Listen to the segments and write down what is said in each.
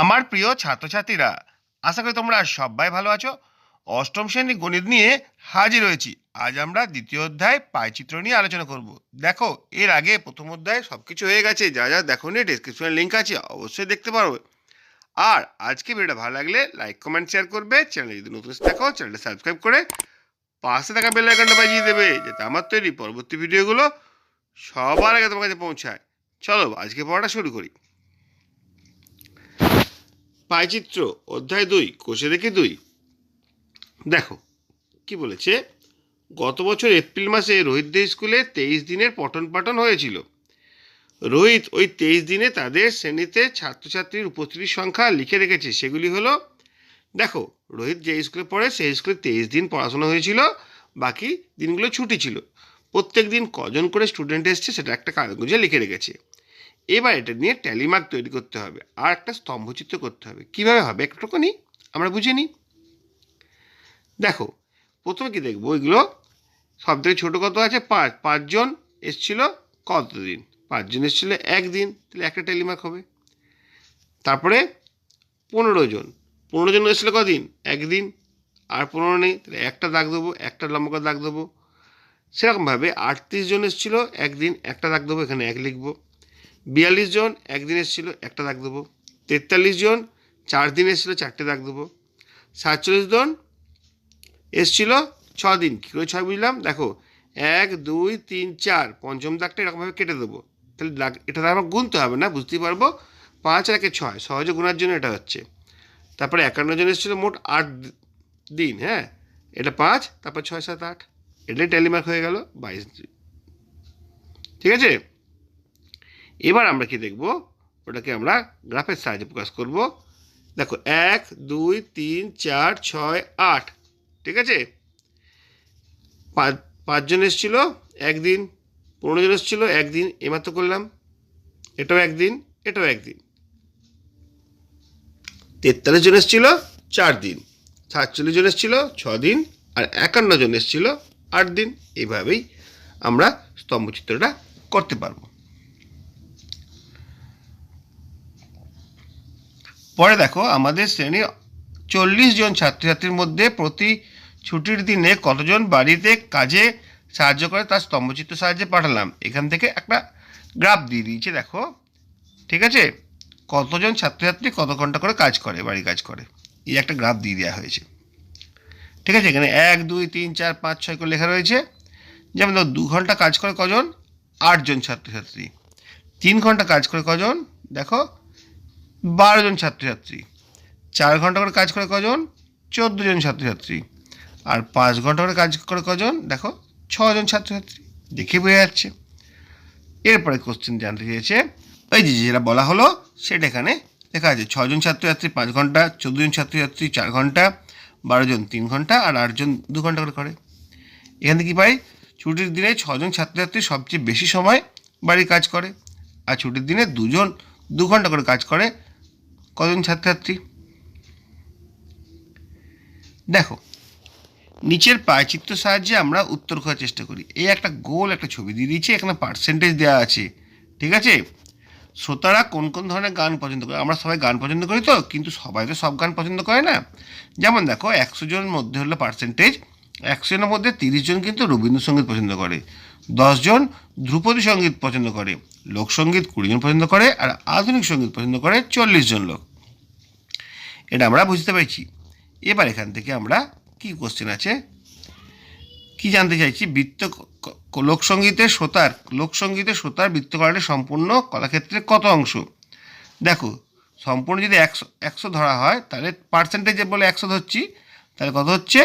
আমার প্রিয় ছাত্রছাত্রীরা, আশা করি তোমরা সবাই ভালো আছো। অষ্টম শ্রেণি গণিত নিয়ে হাজির হয়েছি। আজ আমরা দ্বিতীয় অধ্যায় পাইচিত্র নিয়ে আলোচনা করব। দেখো, এর আগে প্রথম অধ্যায় সব কিছু হয়ে গেছে, যা যা দেখো নি ডিসক্রিপশনে লিঙ্ক আছে, অবশ্যই দেখতে পারো। আর আজকে ভিডিওটা ভালো লাগলে লাইক কমেন্ট শেয়ার করবে। চ্যানেলে যদি নতুন দেখো চ্যানেলটা সাবস্ক্রাইব করে পাশে থাকা বেল আইকনটা বাজিয়ে দেবে, যাতে আমার তৈরি পরবর্তী ভিডিওগুলো সবার আগে তোমার কাছে পৌঁছায়। চলো, আজকে পড়াটা শুরু করি। পাইচিত্র অধ্যায় দুই, কোষে দেখি দুই। দেখো, কি বলেছে? গত বছর এপ্রিল মাসে রোহিতদের স্কুলে তেইশ দিনের পঠন পাঠন হয়েছিল। রোহিত ওই তেইশ দিনে তাদের শ্রেণীতে ছাত্রছাত্রীর উপস্থিতির সংখ্যা লিখে রেখেছে। সেগুলি হলো, দেখো, রোহিত যে স্কুলে পড়ে সেই স্কুলে তেইশ দিন পড়াশোনা হয়েছিল, বাকি দিনগুলো ছুটি ছিল। প্রত্যেক দিন কজন করে স্টুডেন্ট এসছে সেটা একটা কাগজে লিখে রেখেছে। এবার এটা নিয়ে ট্যালিমার্ক তৈরি করতে হবে আর একটা স্তম্ভচিত্র করতে হবে। কীভাবে হবে? একটুখানি আমরা বুঝে নিই। দেখো, প্রথমে কি দেখব? এগুলো সব থেকে ছোটো কত আছে? পাঁচ। পাঁচজন এসছিল কতদিন? পাঁচজন এসছিল একদিন। তাহলে একটা টেলিমার্ক হবে। তারপরে পনেরো জন পনেরো জন এসেছিল কদিন? একদিন। আর পনেরো নেই। তাহলে একটা দাগ দেবো, একটা লম্বা দাগ দেবো। সেরকমভাবে আটত্রিশ জন এসেছিল একদিন, একটা দাগ দেবো, এখানে এক লিখব। বিয়াল্লিশ জন, একদিন এসেছিল, একটা দাগ দেবো। তেতাল্লিশ জন, চার দিন এসেছিল, চারটে দাগ দেবো। সাতচল্লিশ জন এসছিল, ছ দিন। কী করে ছয় বুঝলাম? দেখো, এক, দুই, তিন, চার, পঞ্চম দাগটা এরকমভাবে কেটে দেবো। তাহলে দাগ, এটা আমার গুনতে হবে না, বুঝতেই পারব। পাঁচ আর একে ছয়, সহজে গুনার জন্য এটা হচ্ছে। তারপরে একান্ন জন এসেছিল, মোট আট দিন হ্যাঁ? এটা পাঁচ, তারপর ছয়, সাত, আট। এটাই টেলিমার্ক হয়ে গেল, বাইশ। ঠিক আছে? এবার আমরা কি দেখব? ওটাকে আমরা গ্রাফের সাহায্যে প্রকাশ করব। দেখো, এক, দুই, তিন, চার, ছয়, আট। ঠিক আছে? পাঁচ, পাঁচজন এসেছিল, একদিন। পনেরো জন এসেছিল, একদিন। এমাত্র করলাম। এটাও একদিন এটাও একদিন। তেতাল্লিশ জন এসেছিল, চার দিন। সাতচল্লিশ জন এসেছিল ছ দিন। আর একান্ন জন এসেছিল, আট দিন। এইভাবেই আমরা স্তম্ভচিত্রটা করতে পারব। পরে দেখো, আমাদের শ্রেণি চল্লিশ জন ছাত্রছাত্রীর মধ্যে প্রতি ছুটির দিনে কতজন বাড়িতে কাজে সাহায্য করে তার স্তম্ভচিত্র সাহায্যে পাঠালাম। এখান থেকে একটা গ্রাফ দিয়ে দিয়েছে, দেখো। ঠিক আছে? কতজন ছাত্রছাত্রী কত ঘণ্টা করে কাজ করে, বাড়ি কাজ করে? এই একটা গ্রাফ দিয়ে দেওয়া হয়েছে। ঠিক আছে? এখানে এক, দুই, তিন, চার, পাঁচ, ছয় করে লেখা রয়েছে। যেমন ধরো, দু ঘণ্টা কাজ করে কজন? আটজন ছাত্রছাত্রী। তিন ঘণ্টা কাজ করে কজন? দেখো বারো জন ছাত্রছাত্রী, চার ঘণ্টা করে কাজ করে কজন? চোদ্দ জন ছাত্রছাত্রী। আর পাঁচ ঘণ্টা করে কাজ করে কজন? দেখো ছজন ছাত্রছাত্রী। দেখে বোঝা যাচ্ছে। এরপরে কোশ্চেন জানতে চেয়েছে, এই যে যেটা বলা হলো, সেটা এখানে লেখা আছে। ছজন ছাত্রছাত্রী, পাঁচ ঘণ্টা, চোদ্দ জন ছাত্রছাত্রী, চার ঘণ্টা, বারো জন, তিন ঘণ্টা, আর আটজন দু ঘণ্টা করে করে। এখান থেকে কী পাই? ছুটির দিনে ছজন ছাত্রছাত্রী সবচেয়ে বেশি সময় বাড়ির কাজ করে, আর ছুটির দিনে দুজন দু ঘণ্টা করে কাজ করে কজন ছাত্রছাত্রী? দেখো, নিচের পায়চিত্র সাহায্যে আমরা উত্তর খোঁজার চেষ্টা করি। এই একটা গোল একটা ছবি দিয়ে দিয়েছি, এখানে পার্সেন্টেজ দেওয়া আছে, ঠিক আছে? শ্রোতারা কোন কোন ধরনের গান পছন্দ করে? আমরা সবাই গান পছন্দ করি তো, কিন্তু সবাই তো সব গান পছন্দ করে না। যেমন দেখো, একশো জনের মধ্যে হলো পার্সেন্টেজ একশো জনের মধ্যে তিরিশ জন কিন্তু রবীন্দ্রসঙ্গীত পছন্দ করে। দশজন ধ্রুপদী সংগীত পছন্দ করে লোকসঙ্গীত কুড়ি জন পছন্দ করে, আর আধুনিক সংগীত পছন্দ করে চল্লিশ জন লোক। এটা আমরা বুঝতে পেরেছি। এবার এখান থেকে আমরা কি কোশ্চেন আছে? কি জানতে চাইছি? বৃত্ত লোকসঙ্গীতের শ্রোতার লোকসঙ্গীতের শ্রোতার বৃত্তকরণের সম্পূর্ণ কলাক্ষেত্রে কত অংশ? দেখো, সম্পূর্ণ যদি একশো একশো ধরা হয়, তাহলে পার্সেন্টেজে বলে একশো ধরছি, তাহলে কত হচ্ছে?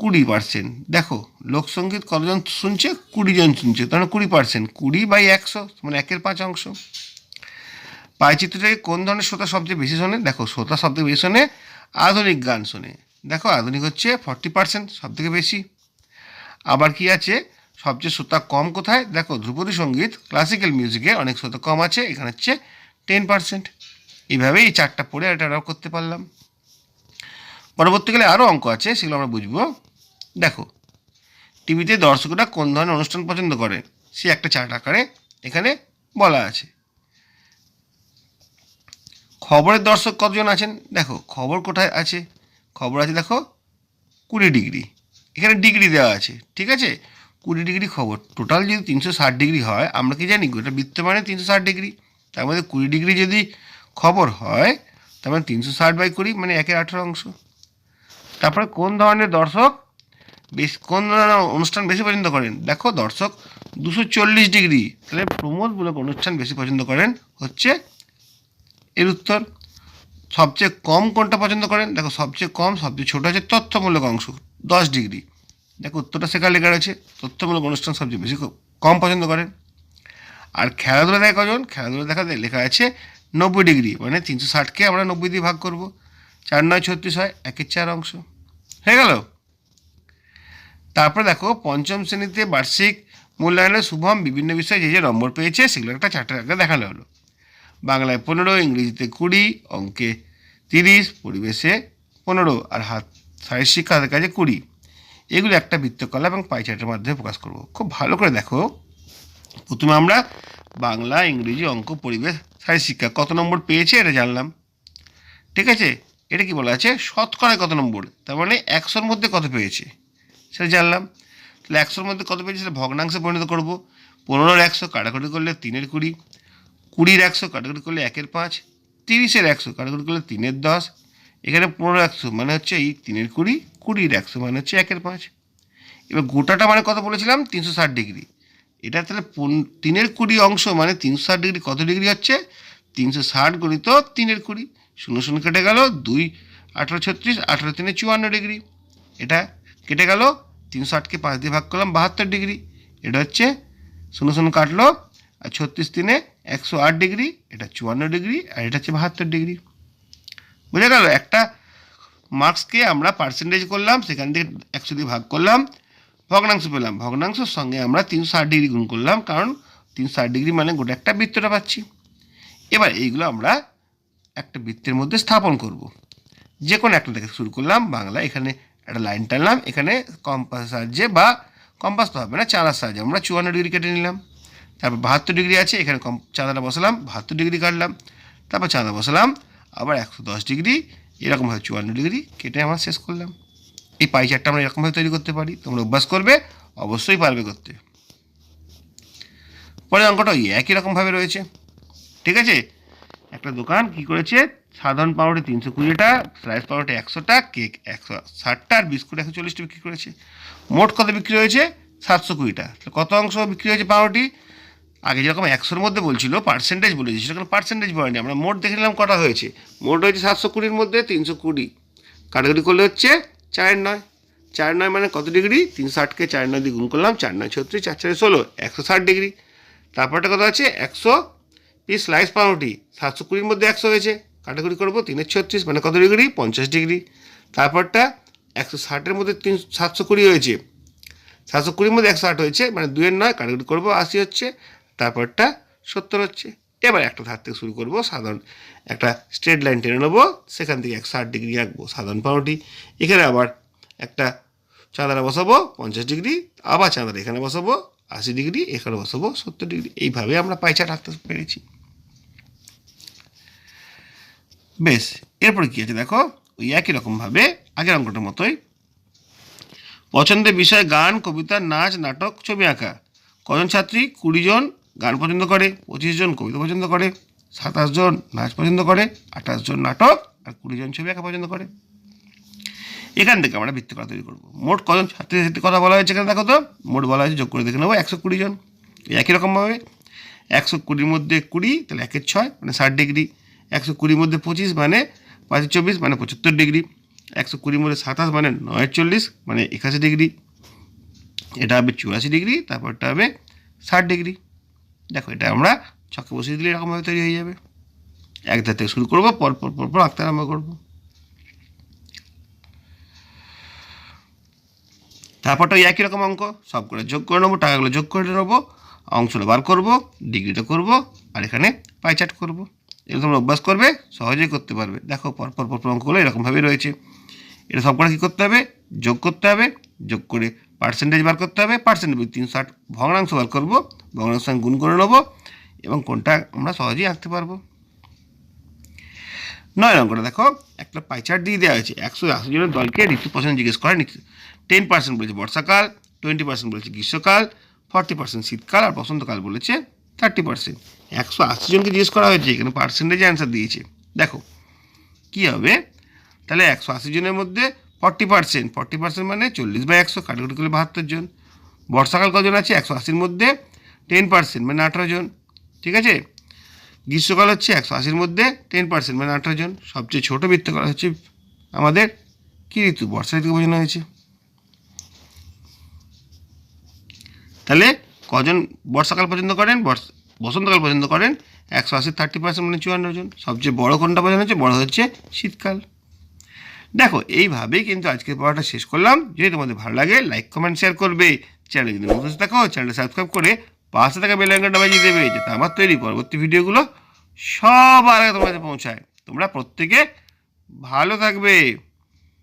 কুড়ি পার্সেন্ট দেখো লোকসঙ্গীত কতজন শুনছে? কুড়ি জন শুনছে। তাহলে কুড়ি পার্সেন্ট কুড়ি বাই একশো মানে একের পাঁচ অংশ। পাইচিত্রটাকে কোন ধরনের শ্রোতা সবচেয়ে বেশি শোনে? দেখো, শ্রোতা সবথেকে বেশি শোনে আধুনিক গান শোনে। দেখো, আধুনিক হচ্ছে ফর্টি পার্সেন্ট সব থেকে বেশি। আবার কি আছে? সবচেয়ে শ্রোতা কম কোথায়? দেখো, ধ্রুপদী সংগীত ক্লাসিক্যাল মিউজিকে অনেক শ্রোতা কম আছে, এখানে হচ্ছে টেন পার্সেন্ট এইভাবেই এই চারটা পড়ে এটা করতে পারলাম। পরবর্তীকালে আরও অঙ্ক আছে, সেগুলো আমরা বুঝব। দেখো, টিভিতে দর্শকরা কোন ধরনের অনুষ্ঠান পছন্দ করে, সে একটা চার্ট আকারে এখানে বলা আছে। খবরের দর্শক কতজন আছেন? দেখো, খবর কোথায় আছে? খবর আছে, দেখো, কুড়ি ডিগ্রি। এখানে ডিগ্রি দেওয়া আছে, ঠিক আছে? কুড়ি ডিগ্রি খবর। টোটাল যদি তিনশো ষাট ডিগ্রি হয়, আমরা কি জানি? গোটা বৃত্ত মানে তিনশো ষাট ডিগ্রি। তার মধ্যে কুড়ি ডিগ্রি যদি খবর হয়, তার মানে তিনশো ষাট বাই কুড়ি মানে একের আঠেরো অংশ। তারপরে কোন ধরনের দর্শক বেশ, কোন অনুষ্ঠান বেশি পছন্দ করেন? দেখো, দর্শক, দুশো চল্লিশ ডিগ্রি। তাহলে প্রমোদমূলক অনুষ্ঠান বেশি পছন্দ করেন হচ্ছে এর উত্তর। সবচেয়ে কম কোনটা পছন্দ করেন? দেখো, সবচেয়ে কম, সবচেয়ে ছোটো হচ্ছে তথ্যমূলক অংশ, দশ ডিগ্রি। দেখো, উত্তরটা সেখানে লেখা রয়েছে, তথ্যমূলক অনুষ্ঠান সবচেয়ে বেশি কম পছন্দ করেন। আর খেলাধুলা দেখা কজন? খেলাধুলা দেখা লেখা আছে নব্বই ডিগ্রি মানে তিনশো ষাটকে আমরা নব্বই দিয়ে ভাগ করব। চার নয় ছত্রিশ হয় একের চার অংশ। হয়ে গেল? তারপরে দেখো পঞ্চম শ্রেণীতে বার্ষিক মূল্যায়নে শুভম বিভিন্ন বিষয়ে যে যে নম্বর পেয়েছে, সেগুলো একটা চারটে আগে দেখানো হলো। বাংলায় পনেরো, ইংরেজিতে কুড়ি, অঙ্কে তিরিশ, পরিবেশে পনেরো আর হাত শারীর শিক্ষার কাছে কুড়ি। এগুলো একটা বৃত্তকলা এবং পাইচার্টের মাধ্যমে প্রকাশ করব। খুব ভালো করে দেখো। প্রথমে আমরা বাংলা, ইংরেজি, অঙ্ক, পরিবেশ শারীর শিক্ষা কত নম্বর পেয়েছে এটা জানলাম। ঠিক আছে? এটা কি বলা আছে? শতকরায় কত নম্বর? তার মানে একশোর মধ্যে কত পেয়েছে? সেটা জানলাম। তাহলে একশোর মধ্যে কত পেয়েছে সেটা ভগ্নাংশে পরিণত করব। পনেরোর একশো, কাটাকুটি করলে তিনের কুড়ি। কুড়ির একশো, কাটাকুটি করলে একের পাঁচ। তিরিশের একশো, কাটাকুটি করলে তিনের দশ। এখানে পনেরো একশো মানে হচ্ছে এই তিনের কুড়ি, কুড়ির একশো মানে হচ্ছে একের পাঁচ। এবার গোটাটা মানে কত বলেছিলাম? তিনশো ষাট ডিগ্রি। এটা তাহলে তিনের কুড়ি অংশ মানে তিনশো ষাট ডিগ্রি কত ডিগ্রি হচ্ছে? তিনশো ষাট গণিত তিনের কুড়ি। শূন্য শূন্য কেটে গেল দুই, আঠারো ছত্রিশ, আঠারো তিনে চুয়ান্ন ডিগ্রি। এটা কেটে গেল, তিনশো ষাটকে পাঁচ দিয়ে ভাগ করলাম, বাহাত্তর ডিগ্রি। এটা হচ্ছে, শূন্য শূন্য কাটলো, আর ছত্রিশ তিনে একশো আট ডিগ্রি, এটা চুয়ান্ন ডিগ্রি, আর এটা হচ্ছে বাহাত্তর ডিগ্রি। বুঝে গেল? একটা মার্কসকে আমরা পার্সেন্টেজ করলাম, সেখান থেকে একশো দিয়ে ভাগ করলাম, ভগ্নাংশ পেলাম। ভগ্নাংশের সঙ্গে আমরা তিনশো ষাট ডিগ্রি গুণ করলাম, কারণ তিনশো ষাট ডিগ্রি মানে গোটা একটা বৃত্তটা পাচ্ছি। এবার এইগুলো আমরা একটা বৃত্তের মধ্যে স্থাপন করব। যে কোনো একটা থেকে শুরু করলাম, বাংলা এখানে একটা লাইন টানলাম, এখানে কম্পাস সাহায্যে বা কম্পাস তো হবে না, চাঁদার সাহায্যে। আমরা চুয়ান্ন ডিগ্রি কেটে নিলাম। তারপর বাহাত্তর ডিগ্রি আছে, এখানে কম চাঁদাটা বসালাম, বাহাত্তর ডিগ্রি কাটলাম। তারপর চাঁদা বসালাম, আবার একশো দশ ডিগ্রি এরকমভাবে চুয়ান্ন ডিগ্রি কেটে আমরা শেষ করলাম। এই পাই চারটা আমরা এরকমভাবে তৈরি করতে পারি, তোমরা অভ্যাস করবে, অবশ্যই পারবে করতে। পরে অঙ্কটা ওই একই রকমভাবে রয়েছে। ঠিক আছে? একটা দোকান, কি করেছে? সাধারণ পাউরুটি তিনশো কুড়িটা স্লাইস পাউরুটি একশোটা কেক একশো ষাটটা আর বিস্কুট একশো চল্লিশটা বিক্রি করেছে। মোট কত বিক্রি হয়েছে? সাতশো কুড়িটা কত অংশ বিক্রি হয়েছে পাউরুটি? আগে যেরকম একশোর মধ্যে বলছিল পার্সেন্টেজ বলেছে, সেরকম পার্সেন্টেজ বলেনি। আমরা মোট দেখে নিলাম কটা হয়েছে। মোট হয়েছে সাতশো কুড়ির মধ্যে তিনশো কুড়ি। কাটাকুটি করলে হচ্ছে চার নয়। চার নয় মানে কত ডিগ্রি? তিনশো ষাটকে চার নয় দিয়ে গুণ করলাম, চার নয় ছত্রিশ, চার চারে ষোলো, একশো ষাট ডিগ্রি। তারপরটা কত আছে? একশো পিস স্লাইস পাউরুটি সাতশো কুড়ির মধ্যে একশো হয়েছে। কাটাকুটি করব তিনের ছত্রিশ মানে কত ডিগ্রি পঞ্চাশ ডিগ্রি তারপরটা একশো ষাটের মধ্যে তিন, সাতশো কুড়ি হয়েছে। সাতশো কুড়ির মধ্যে একশো আট হয়েছে মানে দুয়ের নয় কাটাকুটি করব আশি হচ্ছে। তারপরটা সত্তর হচ্ছে। এবার একটা ধার থেকে শুরু করব সাধারণ, একটা স্ট্রেট লাইন টেনে নেব, সেখান থেকে একশো আট ডিগ্রি আঁকবো সাধারণ পাউরুটি। এখানে আবার একটা চাঁদারা বসাবো, পঞ্চাশ ডিগ্রি আবার চাঁদারা এখানে বসাবো, আশি ডিগ্রি এখানে বসাবো, সত্তর ডিগ্রি এইভাবে আমরা পাইচাট আঁকতে পেরেছি। বেশ, এরপরে কী আছে দেখো? ওই একই রকমভাবে আগের অঙ্কটার মতোই। পছন্দের বিষয়, গান, কবিতা, নাচ, নাটক, ছবি আঁকা। কজন ছাত্রী? কুড়ি জন গান পছন্দ করে, পঁচিশ জন কবিতা পছন্দ করে, সাতাশ জন নাচ পছন্দ করে, আঠাশ জন নাটক আর কুড়ি জন ছবি আঁকা পছন্দ করে। এখান থেকে আমরা বৃত্তকলা তৈরি করব। মোট কজন ছাত্রী ছাত্রীর কথা বলা হয়েছে এখানে দেখো তো? মোট বলা হয়েছে, যোগ করে দেখে নেব, একশো কুড়ি জন। একই রকমভাবে, একশো কুড়ির মধ্যে কুড়ি, তাহলে একের ছয় মানে ষাট ডিগ্রি। একশো কুড়ির মধ্যে পঁচিশ মানে পাঁচ চব্বিশ মানে পঁচাত্তর ডিগ্রি। একশো কুড়ির মধ্যে সাতাশ মানে নয় চল্লিশ মানে একাশি ডিগ্রি। এটা হবে চুরাশি ডিগ্রি, তারপরটা হবে ষাট ডিগ্রি। দেখো, এটা আমরা ছকে বসিয়ে দিলে এরকমভাবে তৈরি হয়ে যাবে। এক ধার থেকে শুরু করব পরপর পরপর পর পর আঁকতে আরম্ভ করব। তারপরটা একই রকম অঙ্ক, সব করে যোগ করে নেব, টাকাগুলো যোগ করে নেব অংশটা বার করব, ডিগ্রিটা করব, আর এখানে পাইচার্ট করব। এগুলো তোমরা অভ্যাস করবে সহজেই করতে পারবে। দেখো, পর পর পর পর অঙ্কগুলো এরকমভাবেই রয়েছে। এটা সব করে কী করতে হবে? যোগ করতে হবে। যোগ করে পার্সেন্টেজ বার করতে হবে। পার্সেন্টেজ তিনশো ষাট ভগ্নাংশ বার করব। ভগ্নাংশ গুণ করে নেব এবং কোনটা আমরা সহজেই আঁকতে পারব। নয় নম্বরটা দেখো, একটা পাইচার্ট দিয়ে দেওয়া হয়েছে। একশো আশি জনের দলকে ঋতু পছন্দ জিজ্ঞেস করে টেন পার্সেন্ট বলেছে বর্ষাকাল টোয়েন্টি পার্সেন্ট বলেছে গ্রীষ্মকাল ফর্টি পার্সেন্ট শীতকাল আর বসন্তকাল বলেছে থার্টি পার্সেন্ট একশো আশি জনকে জিজ্ঞেস করা হয়েছে, এখানে পার্সেন্টেজ অ্যান্সার দিয়েছে। দেখো, কী হবে? তাহলে একশো আশি জনের মধ্যে ফর্টি পার্সেন্ট ফর্টি পার্সেন্ট মানে চল্লিশ বাই একশো, কাটাকুটি করলে বাহাত্তর জন। বর্ষাকাল কজন আছে? একশো আশির মধ্যে টেন পার্সেন্ট মানে আঠারো জন। ঠিক আছে? গ্রীষ্মকাল হচ্ছে একশো আশির মধ্যে টেন পার্সেন্ট মানে আঠারো জন। সবচেয়ে ছোটো বৃত্তকাল হচ্ছে আমাদের কী ঋতু? বর্ষা ঋতুকে বোঝানো হয়েছে। তাহলে কজন বর্ষাকাল পছন্দ করেন? বসন্তকাল পছন্দ করেন? একশো আশি থার্টি পার্সেন্ট মানে চুয়ান্ন জন। সবচেয়ে বড় কোনটা বোঝানো হচ্ছে? বড় হচ্ছে শীতকাল। দেখো, এইভাবেই কিন্তু আজকের পড়াটা শেষ করলাম। যদি তোমাদের ভালো লাগে লাইক কমেন্ট শেয়ার করবে। চ্যানেল যদি নতুন থাকো চ্যানেলটা সাবস্ক্রাইব করে পাশে থাকা বেল আইকনটা বাজিয়ে দেবে, যাতে আমার তৈরি পরবর্তী ভিডিওগুলো সবার আগে তোমাদের পৌঁছায়। তোমরা প্রত্যেকে ভালো থাকবে।